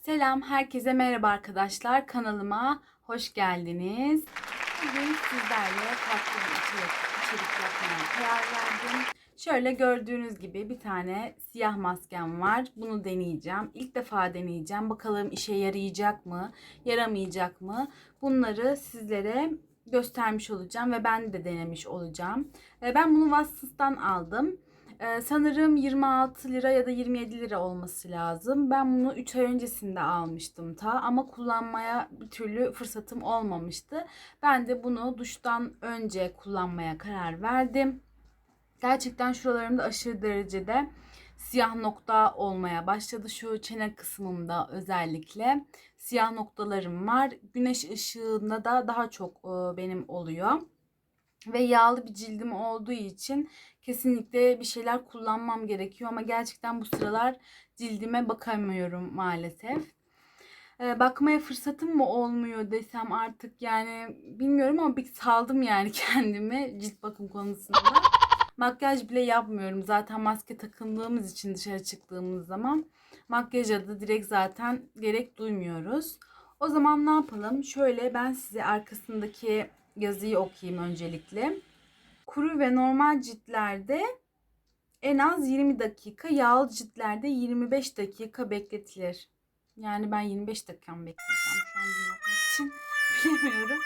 Selam, herkese merhaba arkadaşlar. Kanalıma hoş geldiniz. Bugün sizlerle farklı bir içerik, içerik yapmaya karar verdim. Şöyle gördüğünüz gibi bir tane siyah maskem var. Bunu deneyeceğim. İlk defa deneyeceğim. Bakalım işe yarayacak mı, yaramayacak mı? Bunları sizlere göstermiş olacağım ve ben de denemiş olacağım. Ben bunu Watsons'tan aldım. Ee, sanırım 26 lira ya da 27 lira olması lazım. Ben bunu 3 ay öncesinde almıştım ta ama kullanmaya bir türlü fırsatım olmamıştı. Ben de bunu duştan önce kullanmaya karar verdim. Gerçekten şuralarımda aşırı derecede siyah nokta olmaya başladı. Şu çene kısmımda özellikle siyah noktalarım var. Güneş ışığında da daha çok e, benim oluyor ve yağlı bir cildim olduğu için kesinlikle bir şeyler kullanmam gerekiyor ama gerçekten bu sıralar cildime bakamıyorum maalesef. Ee, bakmaya fırsatım mı olmuyor desem artık yani bilmiyorum ama bir saldım yani kendimi cilt bakım konusunda. Makyaj bile yapmıyorum. Zaten maske takındığımız için dışarı çıktığımız zaman makyaja da direkt zaten gerek duymuyoruz. O zaman ne yapalım? Şöyle ben size arkasındaki yazıyı okuyayım öncelikle. Kuru ve normal ciltlerde en az 20 dakika, yağlı ciltlerde 25 dakika bekletilir. Yani ben 25 dakika mı bekleyeceğim şu an bunu yapmak için bilmiyorum.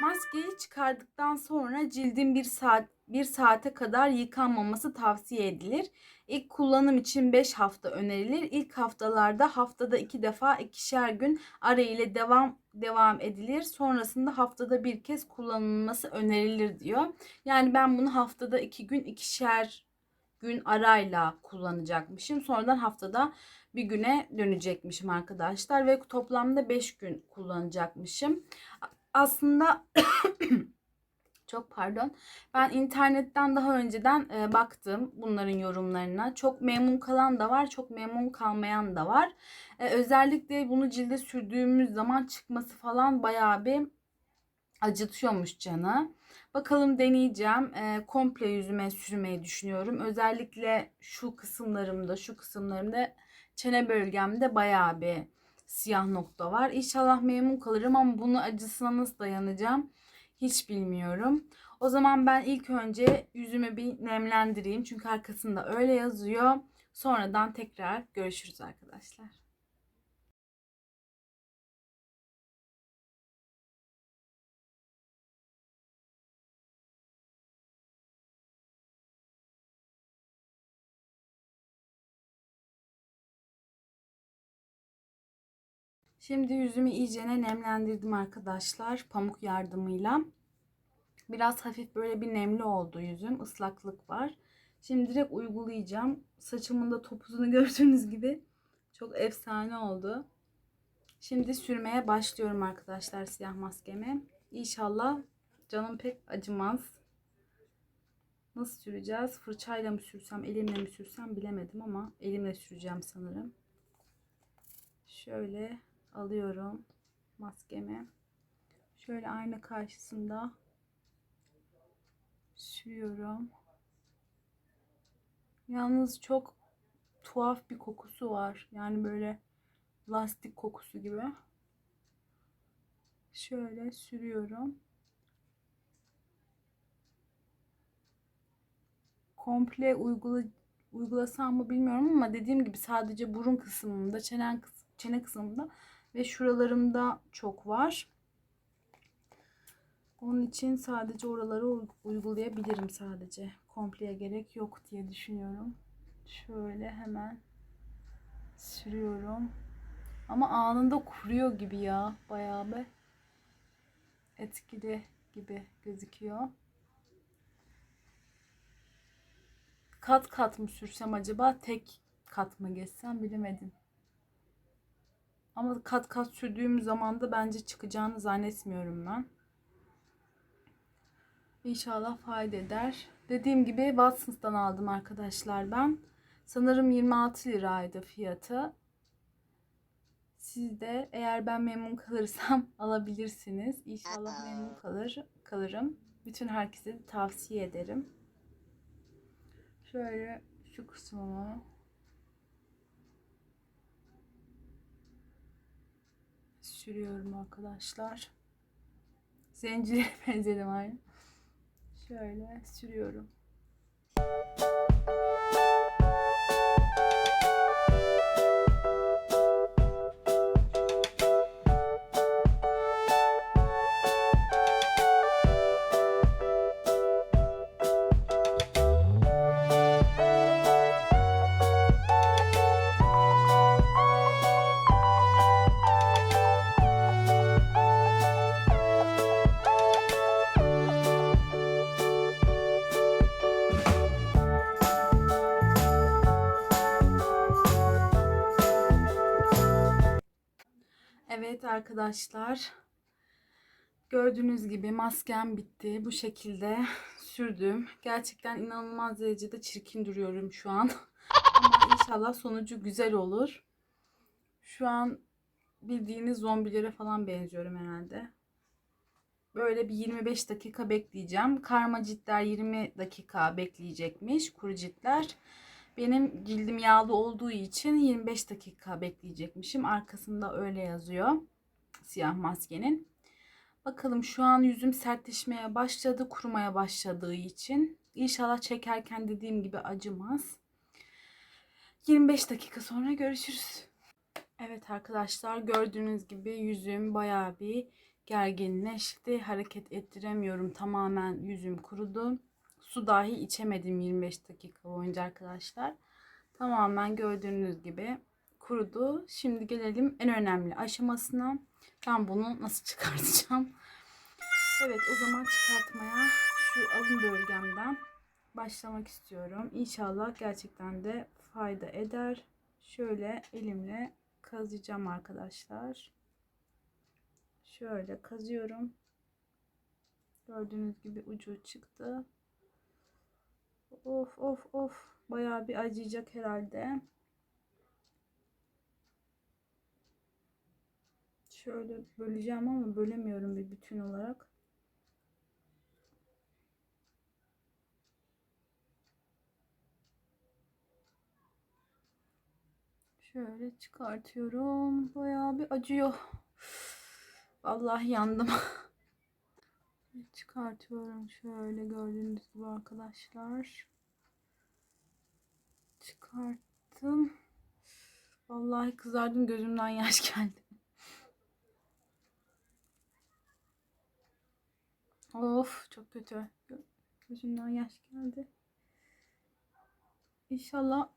Maskeyi çıkardıktan sonra cildin bir saat bir saate kadar yıkanmaması tavsiye edilir. İlk kullanım için 5 hafta önerilir. İlk haftalarda haftada 2 defa ikişer gün ara ile devam devam edilir. Sonrasında haftada bir kez kullanılması önerilir diyor. Yani ben bunu haftada 2 gün ikişer gün arayla kullanacakmışım. Sonradan haftada bir güne dönecekmişim arkadaşlar ve toplamda 5 gün kullanacakmışım. Aslında çok pardon. Ben internetten daha önceden e, baktım bunların yorumlarına. Çok memnun kalan da var, çok memnun kalmayan da var. E, özellikle bunu cilde sürdüğümüz zaman çıkması falan bayağı bir acıtıyormuş canı. Bakalım deneyeceğim. E, komple yüzüme sürmeyi düşünüyorum. Özellikle şu kısımlarımda, şu kısımlarımda çene bölgemde bayağı bir siyah nokta var. İnşallah memnun kalırım ama bunu acısına nasıl dayanacağım hiç bilmiyorum. O zaman ben ilk önce yüzümü bir nemlendireyim. Çünkü arkasında öyle yazıyor. Sonradan tekrar görüşürüz arkadaşlar. Şimdi yüzümü iyicene nemlendirdim arkadaşlar pamuk yardımıyla. Biraz hafif böyle bir nemli oldu yüzüm. ıslaklık var. Şimdi direkt uygulayacağım. Saçımın da topuzunu gördüğünüz gibi çok efsane oldu. Şimdi sürmeye başlıyorum arkadaşlar siyah maskemi. İnşallah canım pek acımaz. Nasıl süreceğiz? Fırçayla mı sürsem, elimle mi sürsem bilemedim ama elimle süreceğim sanırım. Şöyle alıyorum maskemi. Şöyle ayna karşısında sürüyorum. Yalnız çok tuhaf bir kokusu var. Yani böyle lastik kokusu gibi. Şöyle sürüyorum. Komple uygula, uygulasam mı bilmiyorum ama dediğim gibi sadece burun kısmında, çenen çene kısmında ve şuralarımda çok var. Onun için sadece oraları uygulayabilirim sadece. Kompleye gerek yok diye düşünüyorum. Şöyle hemen sürüyorum. Ama anında kuruyor gibi ya. Bayağı bir etkili gibi gözüküyor. Kat kat mı sürsem acaba tek kat mı geçsem bilemedim. Ama kat kat sürdüğüm zaman da bence çıkacağını zannetmiyorum ben. İnşallah fayda eder. Dediğim gibi Watsons'tan aldım arkadaşlar ben. Sanırım 26 liraydı fiyatı. Siz de eğer ben memnun kalırsam alabilirsiniz. İnşallah memnun kalır, kalırım. Bütün herkese tavsiye ederim. Şöyle şu kısmımı sürüyorum arkadaşlar. Zencire benzedim aynı. Şöyle sürüyorum. Arkadaşlar. Gördüğünüz gibi maskem bitti. Bu şekilde sürdüm. Gerçekten inanılmaz derecede çirkin duruyorum şu an. Ama inşallah sonucu güzel olur. Şu an bildiğiniz zombilere falan benziyorum herhalde. Böyle bir 25 dakika bekleyeceğim. Karma ciltler 20 dakika bekleyecekmiş. Kuru ciltler. Benim cildim yağlı olduğu için 25 dakika bekleyecekmişim. Arkasında öyle yazıyor. Siyah maskenin. Bakalım şu an yüzüm sertleşmeye başladı. Kurumaya başladığı için. İnşallah çekerken dediğim gibi acımaz. 25 dakika sonra görüşürüz. Evet arkadaşlar gördüğünüz gibi yüzüm bayağı bir gerginleşti. Hareket ettiremiyorum. Tamamen yüzüm kurudu. Su dahi içemedim 25 dakika boyunca arkadaşlar. Tamamen gördüğünüz gibi kurudu. Şimdi gelelim en önemli aşamasına. Ben bunu nasıl çıkartacağım? Evet o zaman çıkartmaya şu alın bölgemden başlamak istiyorum. İnşallah gerçekten de fayda eder. Şöyle elimle kazıyacağım arkadaşlar. Şöyle kazıyorum. Gördüğünüz gibi ucu çıktı. Of of of. Bayağı bir acıyacak herhalde. Şöyle böleceğim ama bölemiyorum bir bütün olarak. Şöyle çıkartıyorum. Bayağı bir acıyor. Vallahi yandım. Çıkartıyorum şöyle gördüğünüz gibi arkadaşlar. Çıkarttım. Vallahi kızardım gözümden yaş geldi. Of çok kötü. Gözümden yaş geldi. İnşallah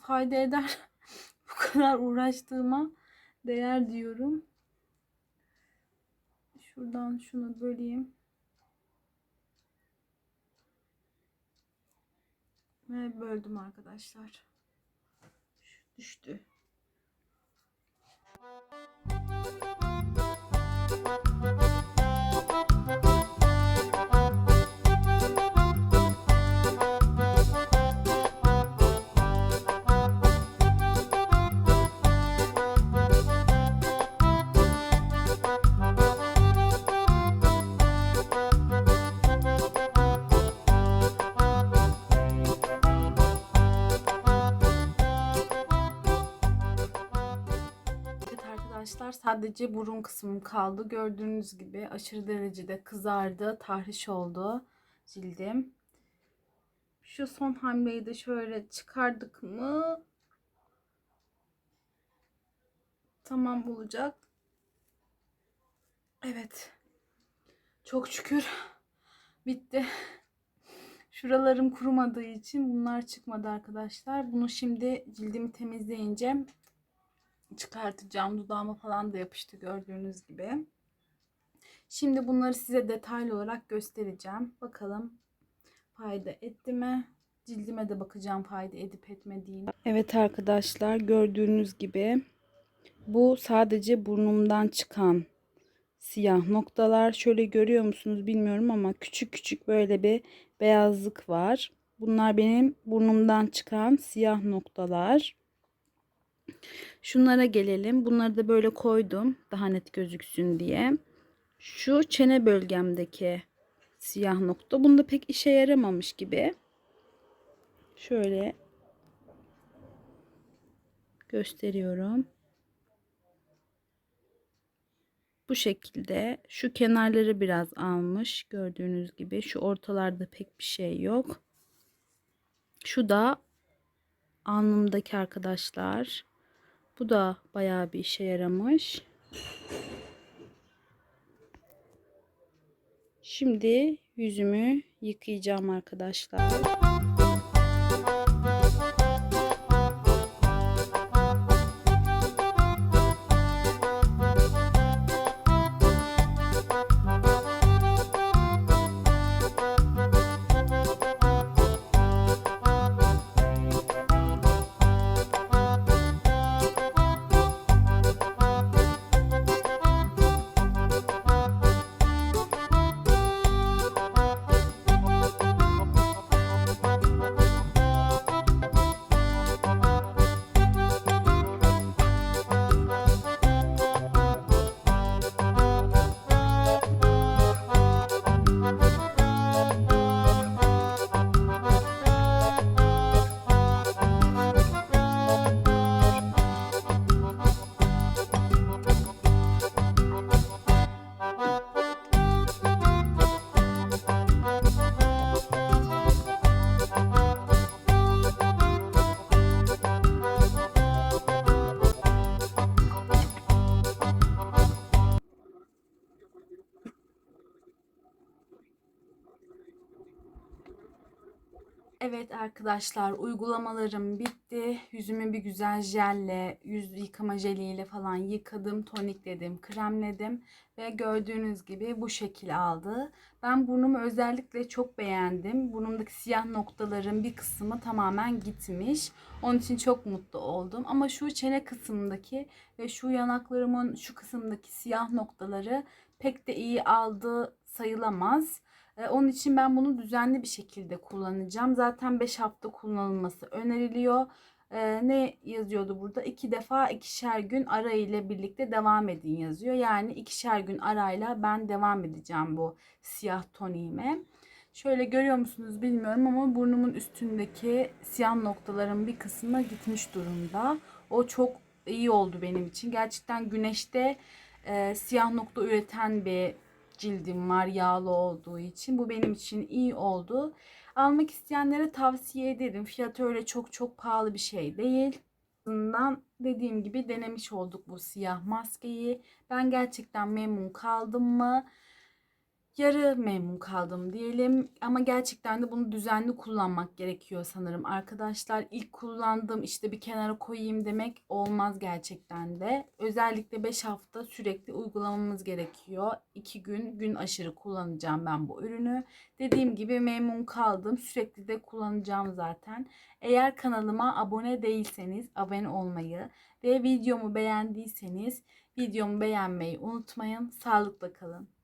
fayda eder. Bu kadar uğraştığıma değer diyorum. Şuradan şunu böleyim. Ve böldüm arkadaşlar. Düştü. Evet sadece burun kısmım kaldı. Gördüğünüz gibi aşırı derecede kızardı. Tahriş oldu cildim. Şu son hamleyi de şöyle çıkardık mı tamam olacak. Evet. Çok şükür bitti. Şuralarım kurumadığı için bunlar çıkmadı arkadaşlar. Bunu şimdi cildimi temizleyince çıkartacağım. Dudağıma falan da yapıştı gördüğünüz gibi. Şimdi bunları size detaylı olarak göstereceğim. Bakalım fayda etti mi? Cildime de bakacağım fayda edip etmediğini. Evet arkadaşlar gördüğünüz gibi bu sadece burnumdan çıkan siyah noktalar. Şöyle görüyor musunuz bilmiyorum ama küçük küçük böyle bir beyazlık var. Bunlar benim burnumdan çıkan siyah noktalar. Şunlara gelelim. Bunları da böyle koydum. Daha net gözüksün diye. Şu çene bölgemdeki siyah nokta. Bunda pek işe yaramamış gibi. Şöyle gösteriyorum. Bu şekilde şu kenarları biraz almış gördüğünüz gibi şu ortalarda pek bir şey yok. Şu da alnımdaki arkadaşlar. Bu da bayağı bir işe yaramış. Şimdi yüzümü yıkayacağım arkadaşlar. Evet arkadaşlar uygulamalarım bitti. Yüzümü bir güzel jelle, yüz yıkama jeliyle falan yıkadım, tonikledim, kremledim ve gördüğünüz gibi bu şekil aldı. Ben burnumu özellikle çok beğendim. Burnumdaki siyah noktaların bir kısmı tamamen gitmiş. Onun için çok mutlu oldum. Ama şu çene kısmındaki ve şu yanaklarımın şu kısımdaki siyah noktaları pek de iyi aldı sayılamaz. E, Onun için ben bunu düzenli bir şekilde kullanacağım. Zaten 5 hafta kullanılması öneriliyor. E, ne yazıyordu burada? 2 defa ikişer gün ara ile birlikte devam edin yazıyor. Yani ikişer gün arayla ben devam edeceğim bu siyah toniğime. Şöyle görüyor musunuz bilmiyorum ama burnumun üstündeki siyah noktaların bir kısmı gitmiş durumda. O çok iyi oldu benim için. Gerçekten güneşte e, siyah nokta üreten bir cildim var yağlı olduğu için. Bu benim için iyi oldu. Almak isteyenlere tavsiye ederim. Fiyatı öyle çok çok pahalı bir şey değil. Azından dediğim gibi denemiş olduk bu siyah maskeyi. Ben gerçekten memnun kaldım mı? Yarı memnun kaldım diyelim ama gerçekten de bunu düzenli kullanmak gerekiyor sanırım arkadaşlar. İlk kullandığım işte bir kenara koyayım demek olmaz gerçekten de. Özellikle 5 hafta sürekli uygulamamız gerekiyor. 2 gün gün aşırı kullanacağım ben bu ürünü. Dediğim gibi memnun kaldım. Sürekli de kullanacağım zaten. Eğer kanalıma abone değilseniz abone olmayı ve videomu beğendiyseniz videomu beğenmeyi unutmayın. Sağlıkla kalın.